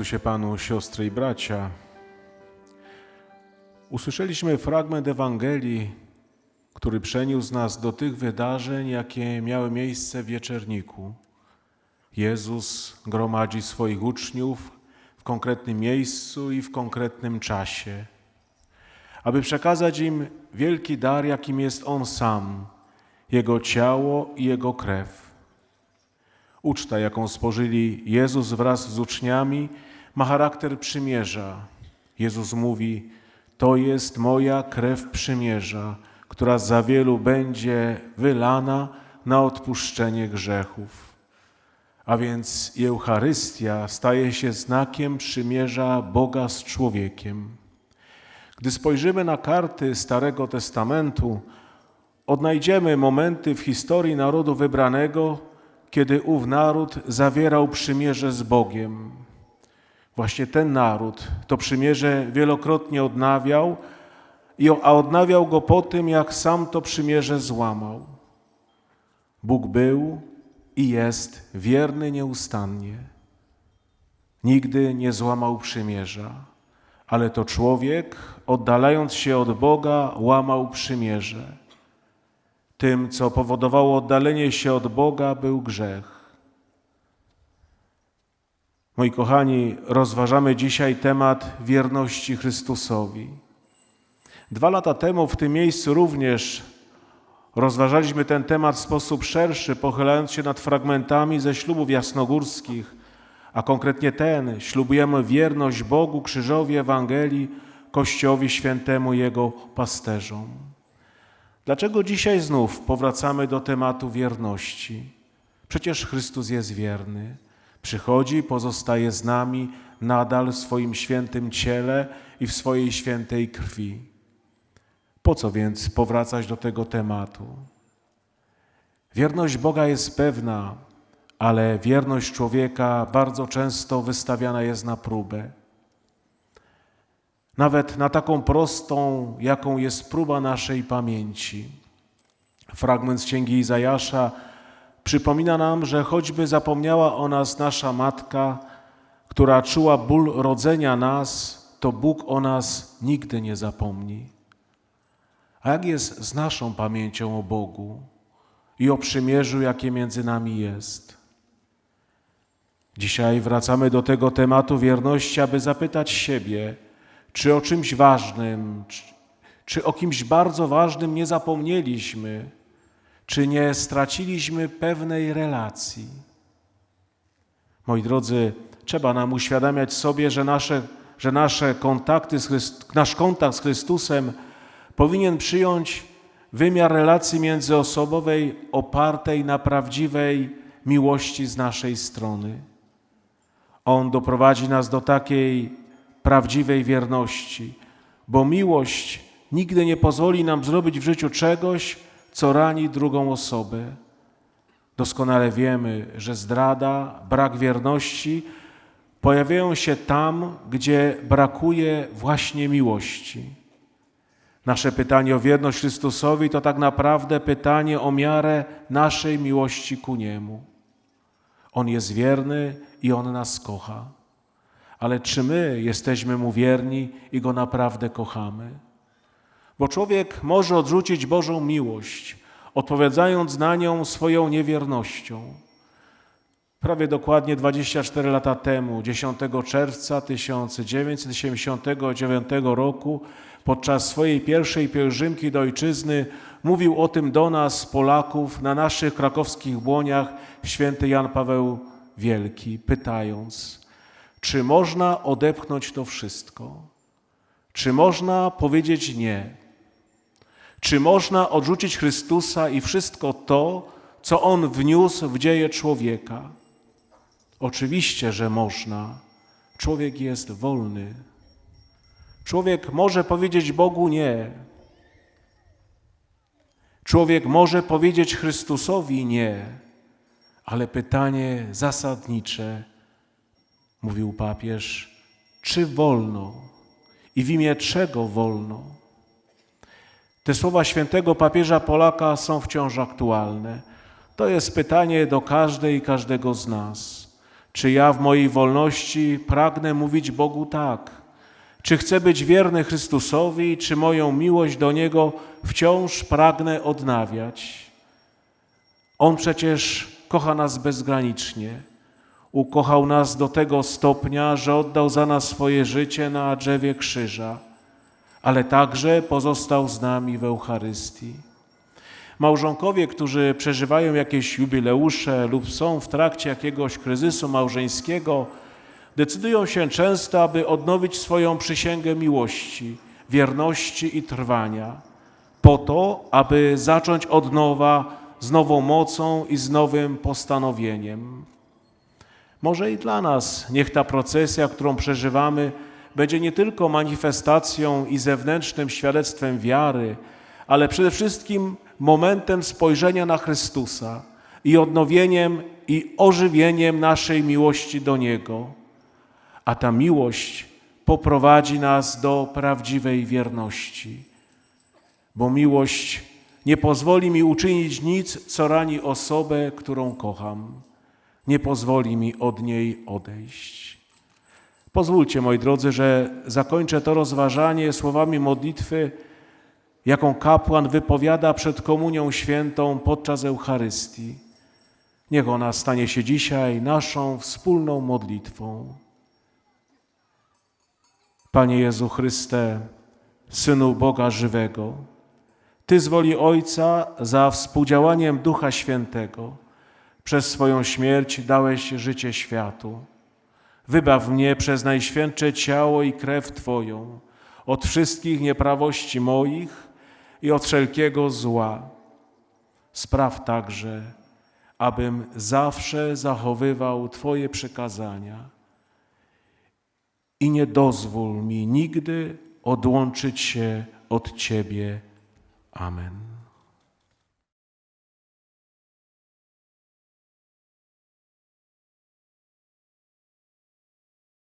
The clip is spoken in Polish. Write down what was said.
Chrystusie Panu, siostry i bracia. Usłyszeliśmy fragment Ewangelii, który przeniósł nas do tych wydarzeń, jakie miały miejsce w wieczerniku. Jezus gromadzi swoich uczniów w konkretnym miejscu i w konkretnym czasie, aby przekazać im wielki dar, jakim jest On sam, Jego ciało i Jego krew. Uczta, jaką spożyli Jezus wraz z uczniami, ma charakter przymierza. Jezus mówi: To jest moja krew przymierza, która za wielu będzie wylana na odpuszczenie grzechów. A więc Eucharystia staje się znakiem przymierza Boga z człowiekiem. Gdy spojrzymy na karty Starego Testamentu, odnajdziemy momenty w historii narodu wybranego, kiedy ów naród zawierał przymierze z Bogiem. Właśnie ten naród to przymierze wielokrotnie odnawiał, a odnawiał go po tym, jak sam to przymierze złamał. Bóg był i jest wierny nieustannie. Nigdy nie złamał przymierza, ale to człowiek, oddalając się od Boga, łamał przymierze. Tym, co powodowało oddalenie się od Boga, był grzech. Moi kochani, rozważamy dzisiaj temat wierności Chrystusowi. Dwa lata temu w tym miejscu również rozważaliśmy ten temat w sposób szerszy, pochylając się nad fragmentami ze ślubów jasnogórskich, a konkretnie ten, ślubujemy wierność Bogu, krzyżowi Ewangelii, Kościołowi Świętemu, Jego pasterzom. Dlaczego dzisiaj znów powracamy do tematu wierności? Przecież Chrystus jest wierny. Przychodzi, pozostaje z nami nadal w swoim świętym ciele i w swojej świętej krwi. Po co więc powracać do tego tematu? Wierność Boga jest pewna, ale wierność człowieka bardzo często wystawiana jest na próbę. Nawet na taką prostą, jaką jest próba naszej pamięci. Fragment z księgi Izajasza przypomina nam, że choćby zapomniała o nas nasza matka, która czuła ból rodzenia nas, to Bóg o nas nigdy nie zapomni. A jak jest z naszą pamięcią o Bogu i o przymierzu, jakie między nami jest? Dzisiaj wracamy do tego tematu wierności, aby zapytać siebie, czy o czymś ważnym, czy, czy o kimś bardzo ważnym nie zapomnieliśmy, czy nie straciliśmy pewnej relacji. Moi drodzy, trzeba nam uświadamiać sobie, że nasze, że nasze kontakty nasz kontakt z Chrystusem powinien przyjąć wymiar relacji międzyosobowej opartej na prawdziwej miłości z naszej strony. On doprowadzi nas do takiej prawdziwej wierności, bo miłość nigdy nie pozwoli nam zrobić w życiu czegoś, co rani drugą osobę. Doskonale wiemy, że zdrada, brak wierności pojawiają się tam, gdzie brakuje właśnie miłości. Nasze pytanie o wierność Chrystusowi to tak naprawdę pytanie o miarę naszej miłości ku Niemu. On jest wierny i On nas kocha. Ale czy my jesteśmy Mu wierni i Go naprawdę kochamy? Bo człowiek może odrzucić Bożą miłość, odpowiadając na nią swoją niewiernością. Prawie dokładnie 24 lata temu, 10 czerwca 1979 roku, podczas swojej pierwszej pielgrzymki do ojczyzny, mówił o tym do nas, Polaków, na naszych krakowskich błoniach święty Jan Paweł Wielki, pytając, czy można odepchnąć to wszystko? Czy można powiedzieć nie? Czy można odrzucić Chrystusa i wszystko to, co On wniósł w dzieje człowieka? Oczywiście, że można. Człowiek jest wolny. Człowiek może powiedzieć Bogu nie. Człowiek może powiedzieć Chrystusowi nie, ale pytanie zasadnicze, mówił papież, czy wolno i w imię czego wolno? Te słowa świętego papieża Polaka są wciąż aktualne. To jest pytanie do każdej i każdego z nas. Czy ja w mojej wolności pragnę mówić Bogu tak? Czy chcę być wierny Chrystusowi, czy moją miłość do Niego wciąż pragnę odnawiać? On przecież kocha nas bezgranicznie. Ukochał nas do tego stopnia, że oddał za nas swoje życie na drzewie krzyża, ale także pozostał z nami w Eucharystii. Małżonkowie, którzy przeżywają jakieś jubileusze lub są w trakcie jakiegoś kryzysu małżeńskiego, decydują się często, aby odnowić swoją przysięgę miłości, wierności i trwania, po to, aby zacząć od nowa z nową mocą i z nowym postanowieniem. Może i dla nas niech ta procesja, którą przeżywamy, będzie nie tylko manifestacją i zewnętrznym świadectwem wiary, ale przede wszystkim momentem spojrzenia na Chrystusa i odnowieniem i ożywieniem naszej miłości do Niego. A ta miłość poprowadzi nas do prawdziwej wierności, bo miłość nie pozwoli mi uczynić nic, co rani osobę, którą kocham. Nie pozwoli mi od niej odejść. Pozwólcie, moi drodzy, że zakończę to rozważanie słowami modlitwy, jaką kapłan wypowiada przed Komunią Świętą podczas Eucharystii. Niech ona stanie się dzisiaj naszą wspólną modlitwą. Panie Jezu Chryste, Synu Boga żywego, Ty z woli Ojca za współdziałaniem Ducha Świętego przez swoją śmierć dałeś życie światu. Wybaw mnie przez najświętsze ciało i krew Twoją od wszystkich nieprawości moich i od wszelkiego zła. Spraw także, abym zawsze zachowywał Twoje przykazania i nie dozwól mi nigdy odłączyć się od Ciebie. Amen.